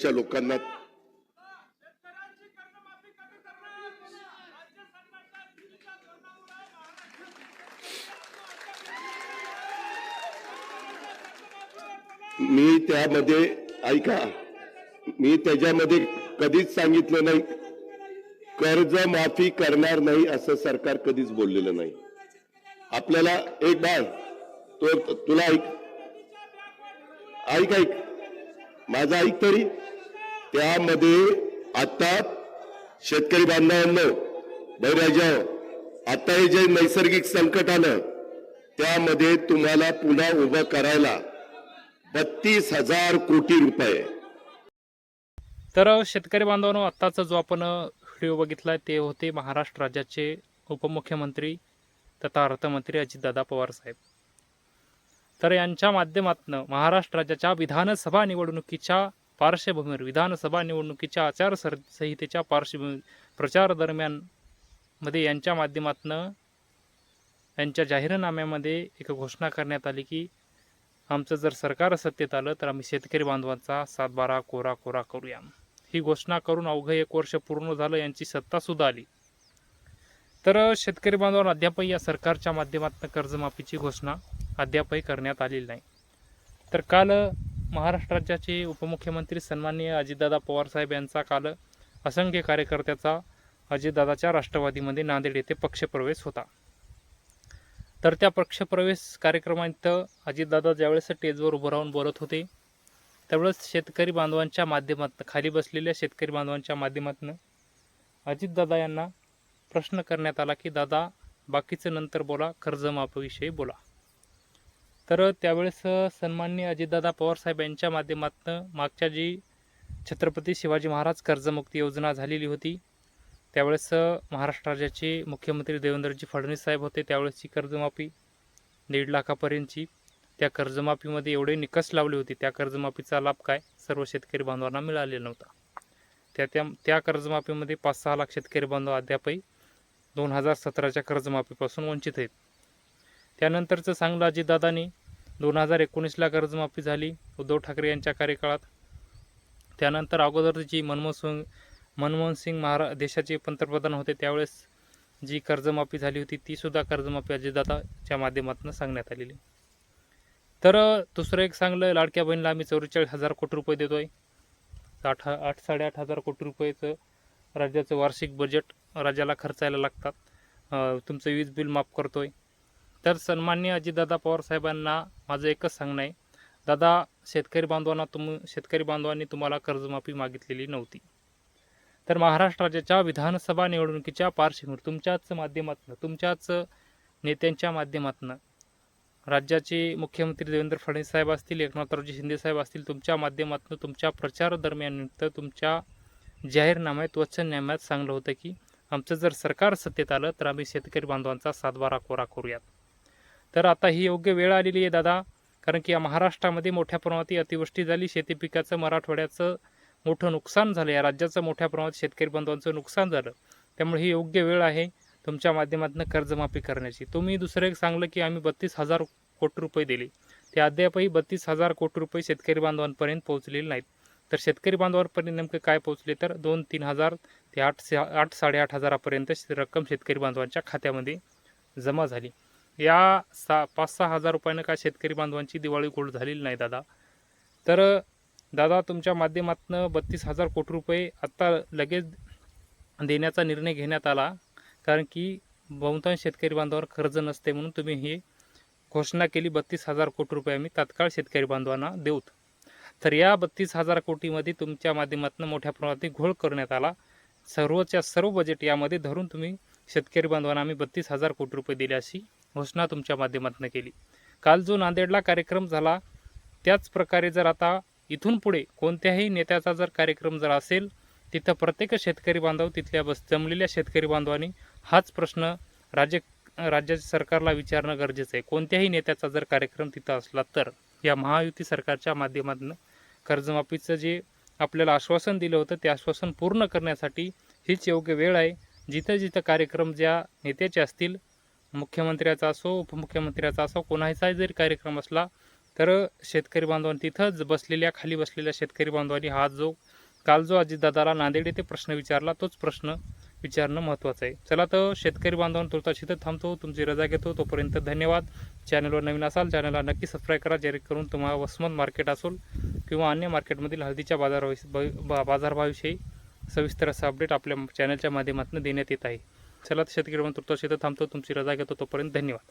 देशाच्या लोकांना मी त्यामध्ये ऐका मी त्याच्यामध्ये कधीच सांगितलं नाही. कर्ज माफी करणार नाही असं सरकार कधीच बोललेलं नाही. आपल्याला एक बाळ तो तुला ऐक. ऐक ऐक. माझं ऐक तरी. त्यामध्ये आता शेतकरी बांधवांनो बैराजा आता हे जे नैसर्गिक संकट आलं त्यामध्ये तुम्हाला पुन्हा उभं करायला बत्तीस हजार कोटी रुपये. तर शेतकरी बांधवांनो आत्ताचा जो आपण व्हिडिओ बघितला ते होते महाराष्ट्र राज्याचे उपमुख्यमंत्री तथा अर्थमंत्री अजितदादा पवार साहेब. तर यांच्या माध्यमातून महाराष्ट्र राज्याच्या विधानसभा निवडणुकीच्या पार्श्वभूमीवर विधानसभा निवडणुकीच्या आचारसंहितेच्या संहितेच्या पार्श्वभूमी प्रचार दरम्यानमध्ये यांच्या माध्यमातून यांच्या जाहीरनाम्यामध्ये एक घोषणा करण्यात आली की आमचं जर सरकार सत्तेत आलं तर आम्ही शेतकरी बांधवांचा सातबारा कोरा कोरा करूया. ही घोषणा करून अवघं एक वर्ष पूर्ण झालं यांची सत्तासुद्धा आली. तर शेतकरी बांधवांना अद्यापही या सरकारच्या माध्यमातून कर्जमाफीची घोषणा अद्यापही करण्यात आलेली नाही. तर काल महाराष्ट्र राज्याचे उपमुख्यमंत्री सन्माननीय अजितदादा पवारसाहेब यांचा काल असंख्य कार्यकर्त्याचा अजितदादाच्या राष्ट्रवादीमध्ये नांदेड येथे पक्षप्रवेश होता. तर त्या पक्षप्रवेश कार्यक्रमात अजितदादा ज्यावेळेस स्टेजवर उभं राहून बोलत होते त्यावेळेस शेतकरी बांधवांच्या माध्यमातून खाली बसलेल्या शेतकरी बांधवांच्या माध्यमातून अजितदादा यांना प्रश्न करण्यात आला की दादा बाकीचं नंतर बोला कर्जमाफाविषयी बोला. तर त्यावेळेस सन्माननीय अजितदादा पवारसाहेब यांच्या माध्यमातून मागच्या जी छत्रपती शिवाजी महाराज कर्जमुक्ती योजना झालेली होती त्यावेळेस महाराष्ट्र राज्याचे मुख्यमंत्री देवेंद्रजी फडणवीस साहेब होते त्यावेळेसची कर्जमाफी दीड लाखापर्यंतची. त्या कर्जमाफीमध्ये एवढे निकष लावले होते त्या कर्जमाफीचा लाभ काय? सर्व शेतकरी बांधवांना मिळालेला नव्हता. त्या त्या त्या कर्जमाफीमध्ये पाच सहा लाख शेतकरी बांधव अद्यापही दोन हजार सतराच्या कर्जमाफीपासून वंचित आहेत. त्यानंतरचं सांगलं अजितदादाने दोन हजार एकोणीसला कर्जमाफी झाली. उद्धव ठाकरे यांच्या कार्यकाळात. त्यानंतर अगोदरची मनमोहन सिंग मनमोहन सिंग महारा देशाचे पंतप्रधान होते. त्यावेळेस जी कर्जमाफी झाली होती तीसुद्धा कर्जमाफी अजितदाताच्या माध्यमातून सांगण्यात आलेली. तर दुसरं एक सांगलं लाडक्या बहिणीला आम्ही चौवेचाळीस हजार कोटी रुपये देतो आहे आठ आठ साडेआठ हजार कोटी रुपयेचं राज्याचं वार्षिक बजेट राज्याला खर्चायला लागतात. तुमचं वीज बिल माफ करतो आहे तर सन्मान्य अजितदादा पवार साहेबांना माझं एकच सांगणं आहे. दादा शेतकरी बांधवांना तुम शेतकरी बांधवांनी तुम्हाला कर्जमाफी मागितलेली नव्हती. तर महाराष्ट्र राज्याच्या विधानसभा निवडणुकीच्या पार्श्वभूमीवर तुमच्याच माध्यमातून तुमच्याच नेत्यांच्या माध्यमातून राज्याचे मुख्यमंत्री देवेंद्र फडणवीस साहेब असतील एकनाथरावजी शिंदे साहेब असतील तुमच्या माध्यमातून तुमच्या प्रचार दरम्यान तुमच्या जाहीरनाम्यात वचननाम्यात सांगलं होतं की आमचं जर सरकार सत्तेत आलं तर आम्ही शेतकरी बांधवांचा सातबारा कोरा करूयात. तर आता ही योग्य वेळ आलेली आहे दादा कारण की या महाराष्ट्रामध्ये मोठ्या प्रमाणात ही अतिवृष्टी झाली शेती पिकाचं मराठवाड्याचं मोठं नुकसान झालं या राज्याचं मोठ्या प्रमाणात शेतकरी बांधवांचं नुकसान झालं. त्यामुळे ही योग्य वेळ आहे तुमच्या माध्यमातून कर्जमाफी करण्याची. तुम्ही दुसरं एक सांगलं की आम्ही बत्तीस हजार कोटी रुपये दिले. ते अद्यापही बत्तीस हजार कोटी रुपये शेतकरी बांधवांपर्यंत पोहोचलेले नाहीत. तर शेतकरी बांधवांपर्यंत नेमके काय पोहोचले तर दोन तीन हजार ते आठ आठ साडेआठ हजारापर्यंत रक्कम शेतकरी बांधवांच्या खात्यामध्ये जमा झाली. या सा पाच सहा हजार रुपयानं का शेतकरी बांधवांची दिवाळी गोड झालेली नाही दादा. तर दादा तुमच्या माध्यमातून बत्तीस हजार कोटी रुपये आत्ता लगेच देण्याचा निर्णय घेण्यात आला. कारण की बहुतांश शेतकरी बांधवांवर कर्ज नसते म्हणून तुम्ही ही घोषणा केली बत्तीस हजार कोटी रुपये आम्ही तात्काळ शेतकरी बांधवांना देऊत. तर या बत्तीस हजार कोटीमध्ये तुमच्या माध्यमातून मोठ्या प्रमाणात घोळ करण्यात आला. सर्वच्या सर्व बजेट यामध्ये धरून तुम्ही शेतकरी बांधवांना आम्ही बत्तीस हजार कोटी रुपये दिले अशी घोषणा तुमच्या माध्यमातून केली. काल जो नांदेडला कार्यक्रम झाला त्याच प्रकारे जर आता इथून पुढे कोणत्याही नेत्याचा जर कार्यक्रम जर असेल तिथं प्रत्येक शेतकरी बांधव तिथल्या बस जमलेल्या शेतकरी बांधवांनी हाच प्रश्न राज्य राज्याच्या सरकारला विचारणं गरजेचं आहे. कोणत्याही नेत्याचा जर कार्यक्रम तिथं असला तर या महायुती सरकारच्या माध्यमातून कर्जमाफीचं जे आपल्याला आश्वासन दिलं होतं ते आश्वासन पूर्ण करण्यासाठी हीच योग्य वेळ आहे. जिथं जिथं कार्यक्रम ज्या नेत्याचे असतील मुख्यमंत्र्याचा असो उपमुख्यमंत्र्याचा असो कोणाचाही जरी कार्यक्रम असला तर शेतकरी बांधवांनी तिथंच बसलेल्या खाली बसलेल्या शेतकरी बांधवांनी हा जो काल जो अजितदादाला नांदेड येथे प्रश्न विचारला तोच प्रश्न विचारणं महत्त्वाचं आहे. चला तर शेतकरी बांधवांना तुर्तास इथं थांबतो तुमची रजा घेतो. तोपर्यंत धन्यवाद. चॅनलवर नवीन असाल चॅनलला नक्की सबस्क्राईब करा जेणेकरून तुम्हाला वसमत मार्केट असेल किंवा अन्य मार्केटमधील हळदीच्या बाजार बाजारभावाविषयी सविस्तर असं अपडेट आपल्या चॅनलच्या माध्यमातून देण्यात येत आहे. चला शेतकरी मंत्र तुर्तास शेतात थांबतो. तुमची रजा घेतो. तोपर्यंत धन्यवाद.